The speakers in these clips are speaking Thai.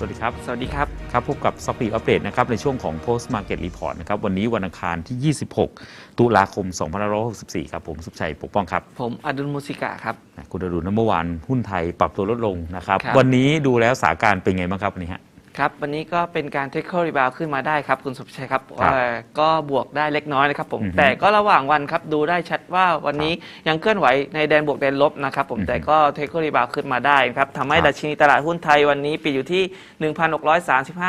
สวัสดีครับ สวัสดีครับ ครับ พบกับสปีดอัปเดตนะครับ ในช่วงของ Post Market Report นะครับ วันนี้วันอังคารที่ 26 ตุลาคม 2564 ครับ ผมสุขชัย ปกป้องครับ ผมอดุลมูสิกะครับ คุณอดุลนเมื่อวานหุ้นไทยปรับตัวลดลงนะครับครับ วันนี้ดูแล้วสถานการณ์เป็นไงบ้างครับวันนี้ฮะ ครับวันนี้ก็เป็นการเทคเ e อรีบาวขึ้นมาได้ครับคุณสุภชัยครับครับเอ่อก็บวกได้เล็กน้อยนะครับผมอือฮึแต่ก็ระหว่างวันครับดูได้ชัดว่าวันนี้ยังเคลื่อนไหวในแดนบวกแดนลบนะครับผมอือฮึแต่ก็เทคเ e อรีบาวขึ้นมาได้ครับทำให้ครับ ดัชนีตลาดหุ้นไทยวันนี้ปิดอยู่ที่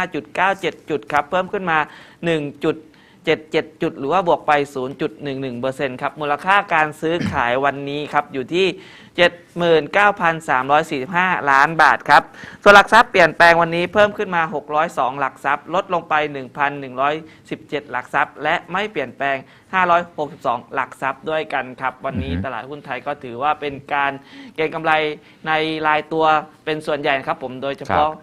1,635.97 จุดครับเพิ่มขึ้นมา1จุด 77 จุด หรือว่าบวกไป 0.11%ครับ มูลค่าการซื้อขายวันนี้ครับ อยู่ที่ 79,345 ล้านบาทครับ ส่วนหลักทรัพย์เปลี่ยนแปลงวันนี้เพิ่มขึ้นมา 602 หลักทรัพย์ ลดลงไป 1,117 หลักทรัพย์ และไม่เปลี่ยนแปลง 562 หลักทรัพย์ด้วยกันครับ วันนี้อือฮึตลาดหุ้นไทยก็ถือว่าเป็นการเก็งกำไรในรายตัวเป็นส่วนใหญ่นะครับผม โดยเฉพาะอ่า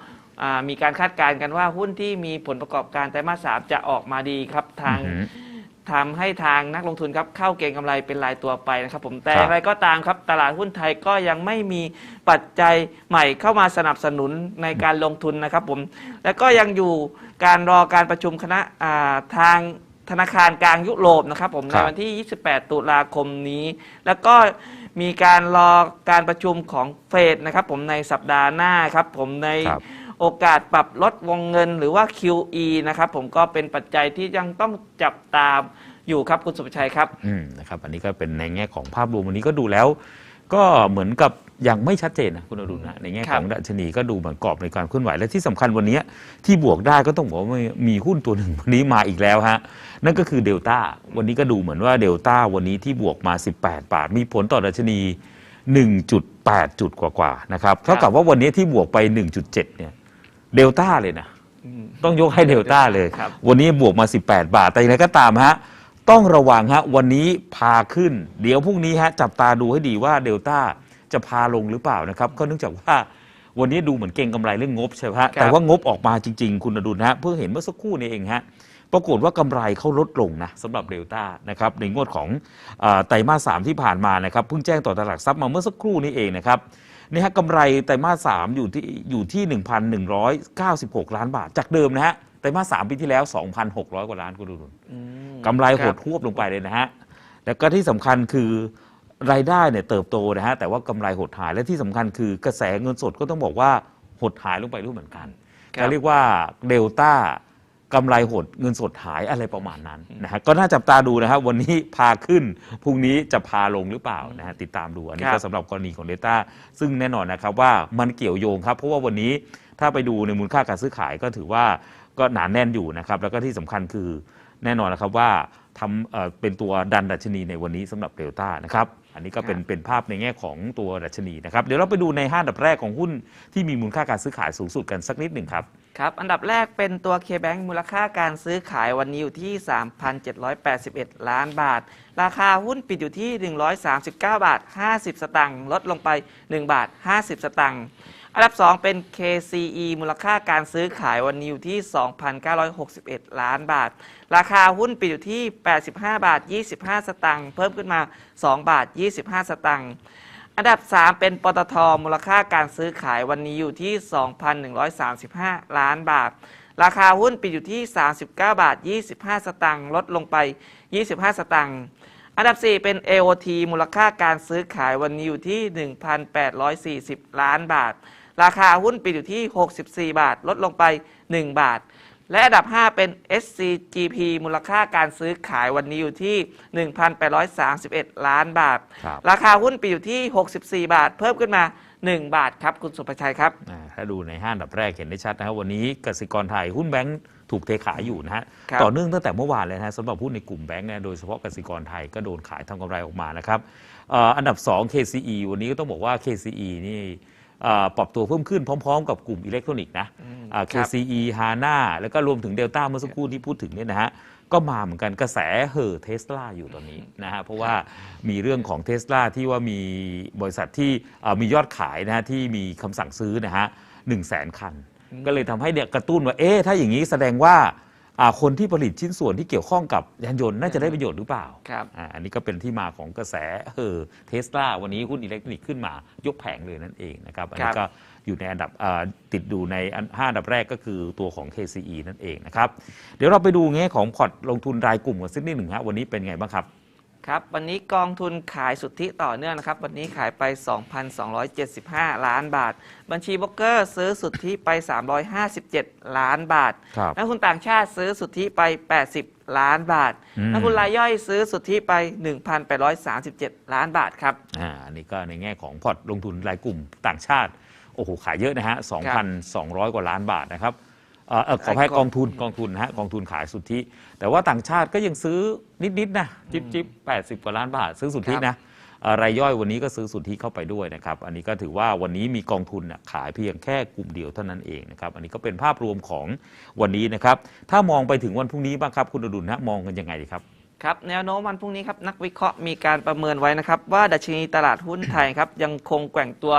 มีการคาดการณ์กันว่าหุ้นที่มีผลประกอบการไตรมาสสามจะออกมาดีครับทางอือฮึทำให้ทางนักลงทุนครับเข้าเก็งกำไรเป็นรายตัวไปนะครับผมแต่ครับอย่างไรก็ตามครับ ตลาดหุ้นไทยก็ยังไม่มีปัจจัยใหม่เข้ามาสนับสนุนในการลงทุนนะครับผมและก็ยังอยู่การรอการประชุมคณะอ่าทางธนาคารกลางยุโรปนะครับผมคในรับวันที่ 28 ตุลาคมนี้ แล้วก็มีการรอการประชุมของเฟดนะครับผมในสัปดาห์หน้าครับผมในครับ โอกาสปรับลดวงเงินหรือว่า QE นะครับผมก็เป็นปัจจัยที่ยังต้องจับตามอยู่ครับคุณสุภชัยครับอืมนะครับอันนี้ก็เป็นในแง่ของภาพรวมวันนี้ก็ดูแล้ว ก็เหมือนกับยังไม่ชัดเจนนะคุณอดุลนะในแง่ครัขบองดัชนีก็ดูเหมือนกรอบในการเคลื่อนไหวและที่สำคัญวันนี้ที่บวกได้ก็ต้องบอกว่ามีหุ้นตัวหนึ่งวันนี้มาอีกแล้วฮะนั่นก็คือเดลต้าวันนี้ก็ดูเหมือนว่าเดลต้าวันนี้ที่บวกมา 18 บาท มีผลต่อดัชนี 1.8 จุดกว่าๆนะครับเท่ากับว่าวันนี้ที่บวกไป 1.7 เนี่ย เดลต้าเลยนะ ต้องยกให้เดลต้าเลย ครับ วันนี้บวกมา 18 บาท แต่อย่างไรก็ตามฮะ ต้องระวังฮะ วันนี้พาขึ้น เดี๋ยวพรุ่งนี้ฮะ จับตาดูให้ดีว่าเดลต้าจะพาลงหรือเปล่านะครับ ก็เนื่องจากว่าวันนี้ดูเหมือนเก่งกำไรเรื่องงบใช่ไหมฮะครับแต่ว่างบออกมาจริง ๆ คุณอดุลฮะ เพิ่งเห็นเมื่อสักครู่นี้เองฮะ ปรากฏว่ากำไรเขาลดลงนะสำหรับเดลต้านะครับ ในงวดของเออไตรมาสสามที่ผ่านมานะครับ เพิ่งแจ้งต่อตลาดทรัพย์มาเมื่อสักครู่นี้เองนะครับ นี่ฮะกำไรไตรมาสสามอยู่ที่อยู่ที่ 1,196 ล้านบาท จากเดิมนะฮะไตรมาสสามปีที่แล้ว 2,600 กว่าล้านคุณดูดุลอืมกำไรหครัดบทวบลงไปเลยนะฮะแล้วก็ที่สำคัญคือรายได้เนี่ยเติบโตนะฮะแต่ว่ากำไรหดหายและที่สำคัญคือกระแสเงินสดก็ต้องบอกว่าหดหายลงไปด้วยเหมือนกันครับเขาเรียกว่าเดลต้า กำไรหดเงินสดหายอะไรประมาณนั้นนะฮะก็น่าจับตาดูนะครับวันนี้พาขึ้นพรุ่งนี้จะพาลงหรือเปล่านะฮะติดตามดูอันนี้ครัก็บสำหรับกรณีของเดลต้าซึ่งแน่นอนนะครับว่ามันเกี่ยวโยงครับเพราะว่าวันนี้ถ้าไปดูในมูลค่าการซื้อขายก็ถือว่าก็หนาแน่นอยู่นะครับแล้วก็ที่สำคัญคือแน่นอนนะครับว่าทำเอ่อเป็นตัวดันดัชนีในวันนี้สำหรับเดลต้านะครับ อันนี้ก็เป็นครับเป็นภาพในแง่ของตัวดัชนีนะครับ เดี๋ยวเราไปดูในห้าอันดับแรกของหุ้นที่มีมูลค่าการซื้อขายสูงสุดกันสักนิดหนึ่งครับ ครับ อันดับแรกเป็นตัว K-Bank มูลค่าการซื้อขายวันนี้อยู่ที่ 3,781 ล้านบาท ราคาหุ้นปิดอยู่ที่ 139 บาท 50 สตางค์ลดลงไป 1 บาท 50 สตางค์ อันดับ 2 เป็น KCE มูลค่าการซื้อขายวันนี้อยู่ที่ 2,961 ล้านบาท ราคาหุ้นปิดอยู่ที่ 85 บาท 25 สตางค์ เพิ่มขึ้นมา 2 บาท 25 สตางค์ อันดับ 3 เป็นปตท มูลค่าการซื้อขายวันนี้อยู่ที่ 2,135 ล้านบาท ราคาหุ้นปิดอยู่ที่ 39 บาท 25 สตางค์ ลดลงไป 25 สตางค์อันดับ 4 เป็น AOT มูลค่าการซื้อขายวันนี้อยู่ที่ 1,840 ล้านบาท ราคาหุ้นปิดอยู่ที่ 64 บาท ลดลงไป 1 บาท และอันดับ 5 เป็น SCGP มูลค่าการซื้อขายวันนี้อยู่ที่ 1,831 ล้านบาทครับราคาหุ้นปิดอยู่ที่ 64 บาท เพิ่มขึ้นมา 1 บาทครับ คุณสุภชัยครับอ่าถ้าดูในห้าอันดับแรกเห็นได้ชัดนะครับวันนี้กสิกรไทยหุ้นแบงก์ถูกเทขายอยู่นะฮะครับต่อเนื่องตั้งแต่เมื่อวานเลยนะฮะสำหรับหุ้นในกลุ่มแบงก์เนี่ยโดยเฉพาะกสิกรไทยก็โดนขายทำกำไรออกมานะครับเอ่ออันดับ 2 KCE วันนี้ก็ต้องบอกว่า KCE นี่เอ่อ ปรับตัวเพิ่มขึ้นพร้อม ๆ กับกลุ่มอิเล็กทรอนิกส์นะอ่าครับ KCE HANA แล้วก็รวมถึงเดลต้าเมื่อสักครู่ที่พูดถึงเนี่ยนะฮะก็มาเหมือนกันกระแสเห่อเทสลาอยู่ตอนนี้นะฮะเพราะว่ามีเรื่องของเทสลาที่ว่ามีบริษัทที่เอ่อมียอดขายนะฮะที่มีคำสั่งซื้อนะฮะหนึ่งแสนคัน ก็เลยทำให้เนี่ยกระตุ้นว่าเอ๊ะถ้าอย่างนี้แสดงว่าอ่า คนที่ผลิตชิ้นส่วนที่เกี่ยวข้องกับยานยนต์น่าจะได้ประโยชน์หรือเปล่าครับอ่าอันนี้ก็เป็นที่มาของกระแสเออเทสลาวันนี้หุ้นอิเล็กทรอนิกส์ขึ้นมายกแผงเลยนั่นเองนะครับอันนี้ครัก็บอยู่ในอันดับอ่าติดดูในอันห้าอันดับแรกก็คือตัวของ KCE นั่นเองนะครับเดี๋ยวเราไปดูแง่ของพอร์ตลงทุนรายกลุ่มกันสักนิดหนึ่งฮะวันนี้เป็นไงบ้างครับ ครับวันนี้กองทุนขายสุทธิต่อเนื่องนะครับ วันนี้ขายไป 2,275 ล้านบาท บัญชีบล็อกเกอร์ซื้อสุทธิไป 357 ล้านบาทครับนักทุนต่างชาติซื้อสุทธิไป 80 ล้านบาทอืมนักทุนรายย่อยซื้อสุทธิไป 1,837 ล้านบาทครับอ่าอันนี้ก็ในแง่ของพอร์ตลงทุนรายกลุ่มต่างชาติโอ้โหขายเยอะนะฮะ2,200 กว่าล้านบาทนะครับ เอ่อเอ่อขออภัยกองทุนกองทุนนะฮะกองทุนขายสุทธิ แต่ว่าต่างชาติก็ยังซื้อนิดๆนะจิบจิบ80กว่าล้านบาทซื้อสุทธินะเอ่อรายย่อยวันนี้ก็ซื้อสุทธิเข้าไปด้วยนะครับอันนี้ก็ถือว่าวันนี้มีกองทุนน่ะขายเพียงแค่กลุ่มเดียวเท่านั้นเองนะครับอันนี้ก็เป็นภาพรวมของวันนี้นะครับถ้ามองไปถึงวันพรุ่งนี้บ้างครับคุณอดุลนะมองกันยังไงดีครับ ครับแนวโน้มวันพรุ่งนี้ครับนักวิเคราะห์มีการประเมินไว้นะครับ ว่าดัชนีตลาดหุ้นไทยครับ ยังคงแกว่งตัว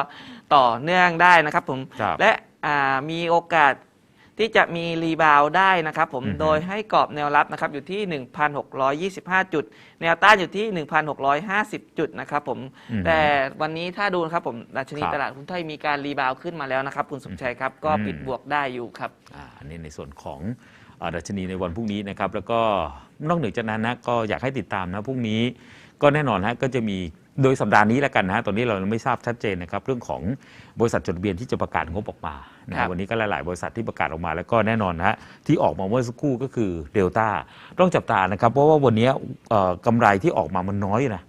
ต่อเนื่องได้นะครับผม ครับ และอ่ามีโอกาส ที่จะมีรีบาวด์ได้นะครับผมอือฮึโดยให้กรอบแนวรับนะครับอยู่ที่ 1,625 จุด แนวต้านอยู่ที่ 1,650 จุดนะครับผมอืมแต่วันนี้ถ้าดูนะครับผมดัชนีครับตลาดหุ้นไทยมีการรีบาวด์ขึ้นมาแล้วนะครับ คุณสมชัยครับก็อืมปิดบวกได้อยู่ครับอ่าอันนี้ในส่วนของเอ่อดัชนีในวันพรุ่งนี้นะครับแล้วก็นอกเหนือจากนั้นนะก็อยากให้ติดตามนะพรุ่งนี้ก็แน่นอนฮะก็จะมี โดยสัปดาห์นี้แล้วกันนะฮะตอนนี้เรายังไม่ทราบชัดเจนนะครับเรื่องของบริษัทจดทะเบียนที่จะประกาศงบออกมานะครัฮะบวันนี้ก็หลาย ๆ บริษัทที่ประกาศออกมาแล้วก็แน่นอนนะฮะที่ออกมาเมื่อสักครู่ก็คือเดลต้าต้องจับตานะครับ เพราะว่าวันนี้เอ่อกำไรที่ออกมามันน้อยนะ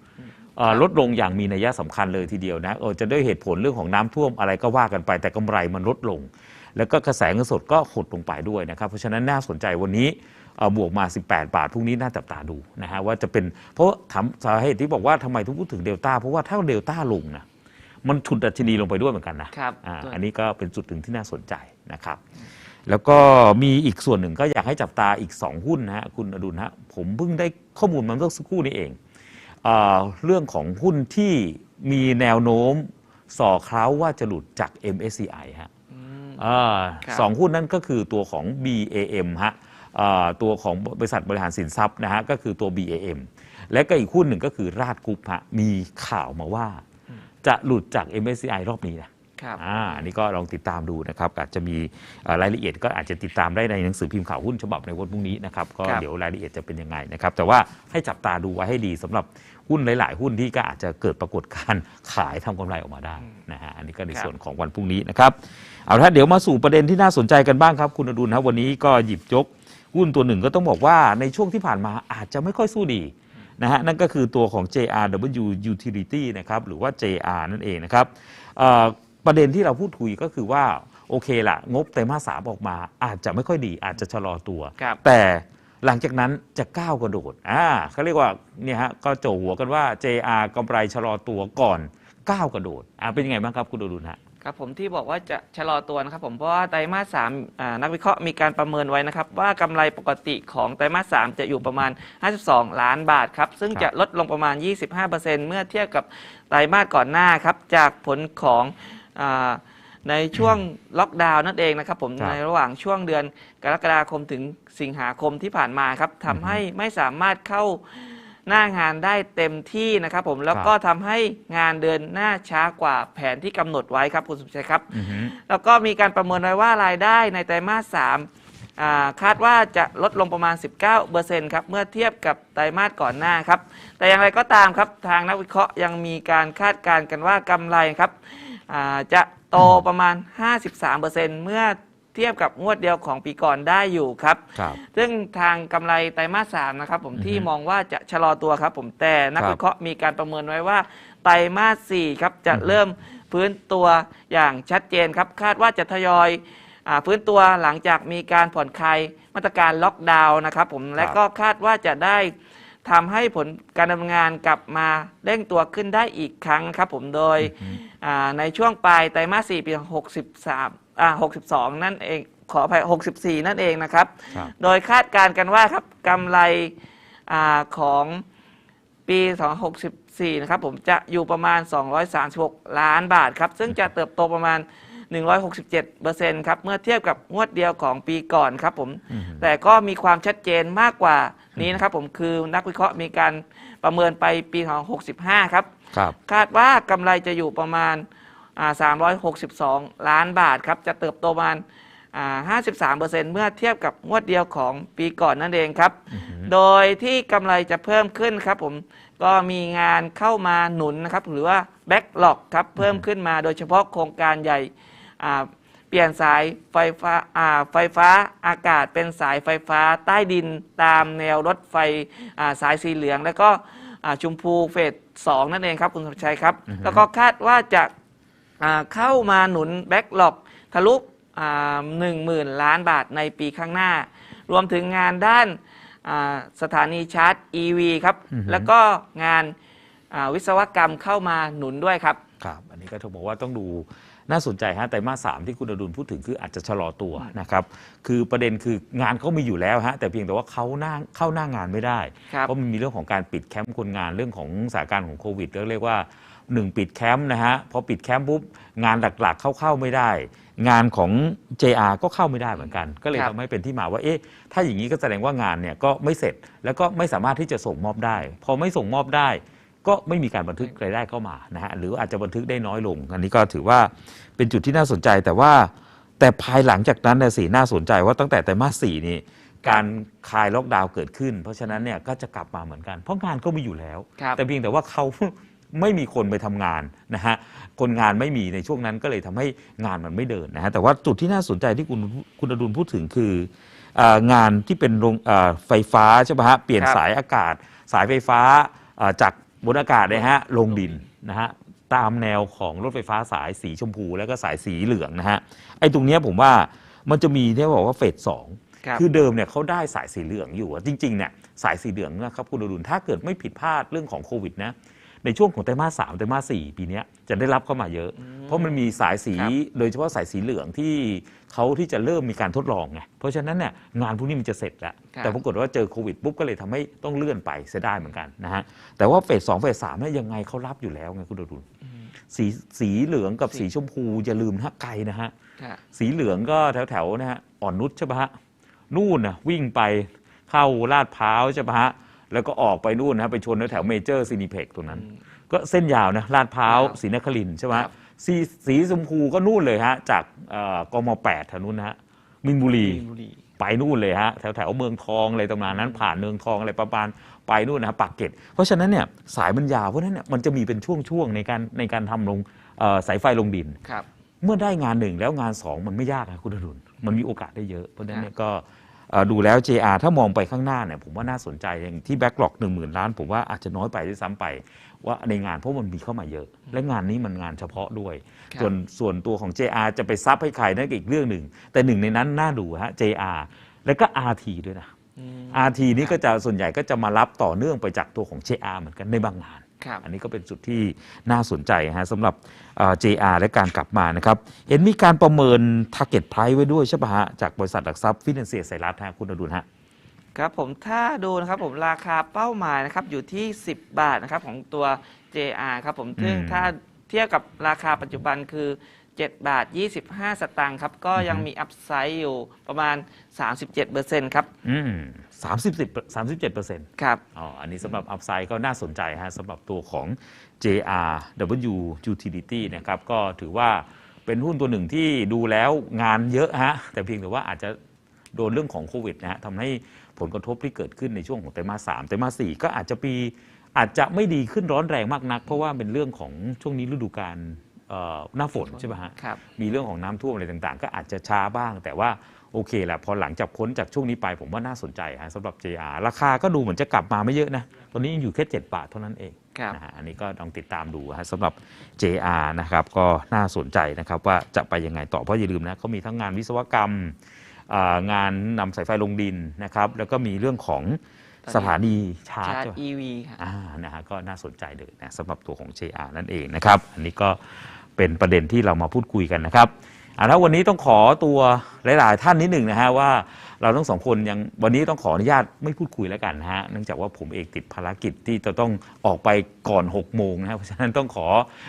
เอ่อลดลงอย่างมีนัยสำคัญเลยทีเดียวนะเออจะด้วยเหตุผลเรื่องของน้ำท่วมอะไรก็ว่ากันไป แต่กำไรมันลดลง แล้วก็กระแสเงินสดก็หดลงไปด้วยนะครับเพราะฉะนั้นน่าสนใจวันนี้เอ่อ บวกมา 18 บาท พรุ่งนี้น่าจับตาดูนะฮะว่าจะเป็นเพราะถามสาเหตุที่บอกว่าทำไมถึงพูดถึงเดลต้าเพราะว่าถ้าเดลต้าลงนะมันฉุดดัชนีลงไปด้วยเหมือนกันนะครับอ่าด้วยอันนี้ก็เป็นจุดหนึ่งที่น่าสนใจนะครับ แล้วก็มีอีกส่วนหนึ่งก็อยากให้จับตาอีก 2 หุ้นนะฮะคุณอดุลฮะผมเพิ่งได้ข้อมูลมาเมื่อสักครู่นี้เองเอ่อเรื่องของหุ้นที่มีแนวโน้มส่อเคล้าว่าจะหลุดจาก MSCI ฮะอืมอ่าครับสองหุ้นนั้นก็คือตัวของ BAM ฮะอ่า ตัวของบริษัทบริหารสินทรัพย์นะฮะก็คือตัว BAM และก็อีกหุ้นหนึ่งก็คือราดกรุ๊ปฮะมีข่าวมาว่า จะหลุดจาก MSCI รอบนี้นะครับอ่าอันนี้ก็ลองติดตามดูนะครับอาจจะมีเอ่อรายละเอียดก็อาจจะติดตามได้ในหนังสือพิมพ์ข่าวหุ้นฉบับในวันพรุ่งนี้นะครับก็ครับเดี๋ยวรายละเอียดจะเป็นยังไงนะครับแต่ว่าให้จับตาดูไว้ให้ดีสำหรับหุ้นหลาย ๆ หุ้นที่ก็อาจจะเกิดปรากฏการณ์ขายทำกำไรออกมาได้นะฮะอันนี้ก็ในครับส่วนของวันพรุ่งนี้นะครับเอาละเดี๋ยวมาสู่ประเด็นที่น่าสนใจกันบ้างครับ คุณอดุลครับวันนี้ก็หยิบยก หุ้นตัวหนึ่งก็ต้องบอกว่าในช่วงที่ผ่านมาอาจจะไม่ค่อยสู้ดีนะฮะนั่นก็คือตัวของ JRW Utility นะครับหรือว่า JR นั่นเองนะครับเอ่อประเด็นที่เราพูดคุยก็คือว่าโอเคละงบไตรมาสสามออกมา อาจจะไม่ค่อยดี อาจจะชะลอตัวครับแต่หลังจากนั้นจะก้าวกระโดดอ่าเขาเรียกว่าเนี่ยฮะก็โจหัวกันว่า JR กำไรชะลอตัวก่อนก้าวกระโดดอ่าเป็นยังไงบ้างครับคุณอดุลฮะ ครับผมที่บอกว่าจะชะลอตัวนะครับผมเพราะว่าไตรมาสสามอ่านักวิเคราะห์มีการประเมินไว้นะครับ ว่ากำไรปกติของไตรมาสสามจะอยู่ประมาณ 52 ล้านบาทครับ ซึ่งครับจะลดลงประมาณ 25%เมื่อเทียบกับไตรมาสก่อนหน้าครับ จากผลของอาในช่วงล็อกดาวน์นั่นเองนะครับผมครับในระหว่างช่วงเดือนกรกฎาคมถึงสิงหาคมที่ผ่านมาครับทำให้ไม่สามารถเข้า หน้างานได้เต็มที่นะครับผมแล้วก็ทำให้งานเดินหน้าช้ากว่าแผนที่กำหนดไว้ครับคุณสุชัยครับอือฮึแล้วก็มีการประเมินไว้ว่ารายได้ในไตรมาส3อ่าคาดว่าจะลดลงประมาณ 19%ครับ เมื่อเทียบกับไตรมาสก่อนหน้าครับ แต่อย่างไรก็ตามครับ ทางนักวิเคราะห์ยังมีการคาดการณ์กันว่ากำไรครับอ่าจะโตประมาณ 53%เมื่อ เทียบกับงวดเดียวของปีก่อนได้อยู่ครับ ครับ ซึ่งทางกำไรไตรมาสสามนะครับผมอือฮึที่มองว่าจะชะลอตัวครับ ผมแต่นักครับวิเคราะห์มีการประเมินไว้ว่า ไตรมาสสี่ครับจะอือฮึเริ่มฟื้นตัวอย่างชัดเจนครับ คาดว่าจะทยอยอาฟื้นตัวหลังจากมีการผ่อนคลายมาตรการล็อกดาวน์นะครับผมและก็คาดว่าจะได้ทำให้ผลการดำเนินงานกลับมาเร่งตัวขึ้นได้อีกครั้งครับผมโดยอ่าในช่วงปลายไตรมาส4ปี 63 อ่า62 นั่นเองขออภัย64 นั่นเองนะครับ ครับ โดยคาดการณ์กันว่าครับกำไรอาของปี 264 นะครับผมจะอยู่ประมาณ 236 ล้านบาทครับ ซึ่งจะเติบโตประมาณ 167%ครับ เมื่อเทียบกับงวดเดียวของปีก่อนครับผม แต่ก็มีความชัดเจนมากกว่านี้นะครับผมคือนักวิเคราะห์มีการประเมินไปปีของ65 ครับ ครับ คาดว่ากำไรจะอยู่ประมาณอ่า 362 ล้านบาทครับจะเติบโตประมาณอ่า53%เมื่อเทียบกับงวดเดียวของปีก่อนนั่นเองครับ โดยที่กำไรจะเพิ่มขึ้นครับผมก็มีงานเข้ามาหนุนนะครับ หรือว่าแบ็กหลอกครับเพิ่มขึ้นมาโดยเฉพาะโครงการใหญ่อ่าเปลี่ยนสายไฟฟ้าอ่าไฟฟ้าอากาศเป็นสายไฟฟ้าใต้ดินตามแนวรถไฟอ่าสายสีเหลือง แล้วก็อ่าชุมพูเฟสสองนั่นเองครับคุณสมชัยครับ แล้วก็คาดว่าจะอ่า เข้ามาหนุนแบ็กหลอกทะลุหนึ่งหมื่นล้านบาทในปีข้างหน้า รวมถึงงานด้านอ่าสถานีชาร์จ EV ครับอือฮึแล้วก็งานอ่าวิศวกรรมเข้ามาหนุนด้วยครับ ครับ อันนี้ก็ต้องบอกว่าต้องดูน่าสนใจฮะแต่มาสสามที่คุณอดุลพูดถึงคืออาจจะชะลอตัวนะครับ คือประเด็นคืองานเขามีอยู่แล้วฮะ แต่เพียงแต่ว่าเขาหน้าเข้าหน้างานไม่ได้ครับเพราะมันมีเรื่องของการปิดแคมป์คนงานเรื่องของสถานการณ์ของโควิดก็เรียกว่า 1 ปิดแคมป์นะฮะพอปิดแคมป์ปุ๊บงานหลักๆเข้าเข้าไม่ได้ งานของ JR ก็เข้าไม่ได้เหมือนกัน ก็เลยครับ ทำให้เป็นที่มาว่าเอ๊ะถ้าอย่างนี้ก็แสดงว่างานเนี่ยก็ไม่เสร็จแล้วก็ไม่สามารถที่จะส่งมอบได้ พอไม่ส่งมอบได้ ก็ไม่มีการบันทึกรายได้เข้ามานะฮะหรืออาจจะบันทึกได้น้อยลง อันนี้ก็ถือว่าเป็นจุดที่น่าสนใจแต่ว่า แต่ภายหลังจากนั้นเนี่ยสิน่าสนใจว่าตั้งแต่ไตรมาสสี่นี่การคลายล็อกดาวน์เกิดขึ้น เพราะฉะนั้นเนี่ยก็จะกลับมาเหมือนกัน เพราะงานก็มีอยู่แล้ว ครับ แต่เพียงแต่ว่าเขา ไม่มีคนไปทำงานนะฮะคนงานไม่มีในช่วงนั้นก็เลยทำให้งานมันไม่เดินนะฮะแต่ว่าจุดที่น่าสนใจที่คุณคุณอดุลพูดถึงคือเอองานที่เป็นโรงเอ่อไฟฟ้าใช่ไหมฮะเปลี่ยนครับสายอากาศ สายไฟฟ้าเอ่อจากบนอากาศเนี่ยฮะลงดินนะฮะตามแนวของรถไฟฟ้าสายสีชมพู แล้วก็สายสีเหลืองนะฮะไอ้ตรงเนี้ยผมว่ามันจะมีที่บอกว่าเฟสสองครับคือเดิมเนี่ยเขาได้สายสีเหลืองอยู่อะจริงๆเนี่ยสายสีเหลืองนะครับคุณอดุลถ้าเกิดไม่ผิดพลาดเรื่องของโควิดนะ ในช่วงของไตรมาสสามไตรมาสสี่ปีเนี้ยจะได้รับเข้ามาเยอะ เพราะมันมีสายสีครับโดยเฉพาะสายสีเหลืองที่เขาที่จะเริ่มมีการทดลองไงเพราะฉะนั้นเนี่ยงานพวกนี้มันจะเสร็จแล้วครับแต่ปรากฏว่าเจอโควิดปุ๊บก็เลยทำให้ต้องเลื่อนไปเสียดายเหมือนกันนะฮะแต่ว่าเฟสสองเฟสสามเนี่ยยังไงเขารับอยู่แล้วไงคุณอดุลสีสีเหลืองกับสีสีชมพูอย่าลืมนะฮะไกลนะฮะครับสีเหลืองก็แถวแถวๆนะฮะอ่อนนุชใช่ปะฮะนู่นนะวิ่งไปเข้าลาดพร้าวใช่ปะฮะ แล้วก็ออกไปนู่นนะฮะไปชนแถวเมเจอร์ซีนิเพ็กตรงนั้น ก็เส้นยาวนะลาดพร้าวครับศรีนครินทร์ใช่ไหมครัฮะบสีสีชมพูก็นู่นเลยฮะ จากเอ่อกมแปดแถวนู้นนะฮะมินบุรี มีบุรี ไปนู่นเลยฮะแถวแถวเมืองทองอะไรประมาณนั้น ผ่านเมืองทองอะไรประมาณไปนู่นนะฮะปากเกร็ดเพราะฉะนั้นเนี่ยสายมันยาวเพราะฉะนั้นเนี่ยมันจะมีเป็นช่วงๆในการในการทำลงเอ่อสายไฟลงดิน ครับ เมื่อได้งานหนึ่งแล้วงานสองมันไม่ยากนะคุณอดุลมันมีโอกาสได้เยอะ เพราะฉะนั้นเนี่ยก็เอ่อ ดูแล้ว JR ถ้ามองไปข้างหน้าเนี่ยผมว่าน่าสนใจอย่างที่แบ็กหลอกหนึ่งหมื่นล้าน ผมว่าอาจจะน้อยไปด้วยซ้ำไป ว่าในงานเพราะมันมีเข้ามาเยอะ และงานนี้มันงานเฉพาะด้วยครับส่วนส่วนตัวของ JR จะไปซับให้ใครนั่นก็อีกเรื่องหนึ่ง แต่หนึ่งในนั้นน่าดูฮะ JR แล้วก็ RT ด้วยนะอืม RT นี่ก็จะส่วนใหญ่ก็จะมารับต่อเนื่องไปจากตัวของ JR เหมือนกันในบางงาน ครับอันนี้ก็เป็นจุดที่น่าสนใจฮะสำหรับเอ่อ JR และการกลับมานะครับ เห็นมีการประเมิน Target Price ไว้ด้วยใช่ปะฮะจากบริษัทหลักทรัพย์ฟินแลนเซียไซรัสฮะคุณอดุลฮะ ครับผมถ้าดูนะครับผมราคาเป้าหมายนะครับอยู่ที่ 10 บาทนะครับของตัว JR ครับผมซึ่งอืม ถ้าถ้าเทียบกับราคาปัจจุบันคือ 7 บาท 25 สตางค์ครับ ก็ยังมีอัพไซด์อยู่ประมาณ 37%ครับ อืมสามสิบสามสิบเจ็ดเปอร์เซ็นต์ครับ อ๋อ อันนี้สำหรับอัพไซด์ก็น่าสนใจฮะสำหรับตัวของ JRW Utility นะครับ ก็ถือว่าเป็นหุ้นตัวหนึ่งที่ดูแล้วงานเยอะฮะ แต่เพียงแต่ว่าอาจจะโดนเรื่องของโควิดนะฮะทำให้ผลกระทบที่เกิดขึ้นในช่วงของไตรมาสสามไตรมาสสี่ก็อาจจะปีอาจจะไม่ดีขึ้นร้อนแรงมากนัก เพราะว่าเป็นเรื่องของช่วงนี้ฤดูกาลเอ่อ หน้าฝนใช่ไหมฮะครับ มีเรื่องของน้ำท่วมอะไรต่างๆ ก็อาจจะช้าบ้าง แต่ว่าโอเคแหละพอหลังจากพ้นจากช่วงนี้ไปผมว่าน่าสนใจฮะสำหรับ JR ราคาก็ดูเหมือนจะกลับมาไม่เยอะนะ ตอนนี้ยังอยู่แค่ 7 บาทเท่านั้นเองครับ นะฮะอันนี้ก็ลองติดตามดูฮะสำหรับ JR นะครับก็น่าสนใจนะครับว่าจะไปยังไงต่อเพราะอย่าลืมนะเขามีทั้งงานวิศวกรรมอ่างานนำสายไฟลงดินนะครับแล้วก็มีเรื่องของสถานีชาร์จชาร์จใช่ปะ EV ครับอ่านะฮะก็น่าสนใจเลยนะสำหรับตัวของ JR นั่นเองนะครับ อันนี้ก็ เป็นประเด็นที่เรามาพูดคุยกันนะครับอ่าแล้ววันนี้ต้องขอตัวหลาย ๆ ท่านนิดหนึ่งนะฮะว่าเราทั้งสองคนยังวันนี้ต้องขออนุญาตไม่พูดคุยแล้วกันนะฮะเนื่องจากว่าผมเองติดภารกิจที่จะต้องออกไปก่อน6โมงนะครับเพราะฉะนั้นต้องขอ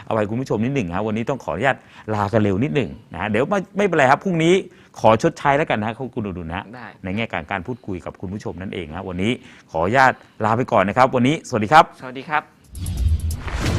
อภัยคุณผู้ชมนิดหนึ่งฮะวันนี้ต้องขออนุญาตลากันเร็วนิดหนึ่งนะฮะเดี๋ยวไม่ไม่เป็นไรครับพรุ่งนี้ขอชดใช้แล้วกันนะฮะคุณดูดูนะได้ ในแง่การการพูดคุยกับคุณผู้ชมนั่นเองนะวันนี้ขออนุญาตลาไปก่อนนะครับ วันนี้สวัสดีครับ สวัสดีครับ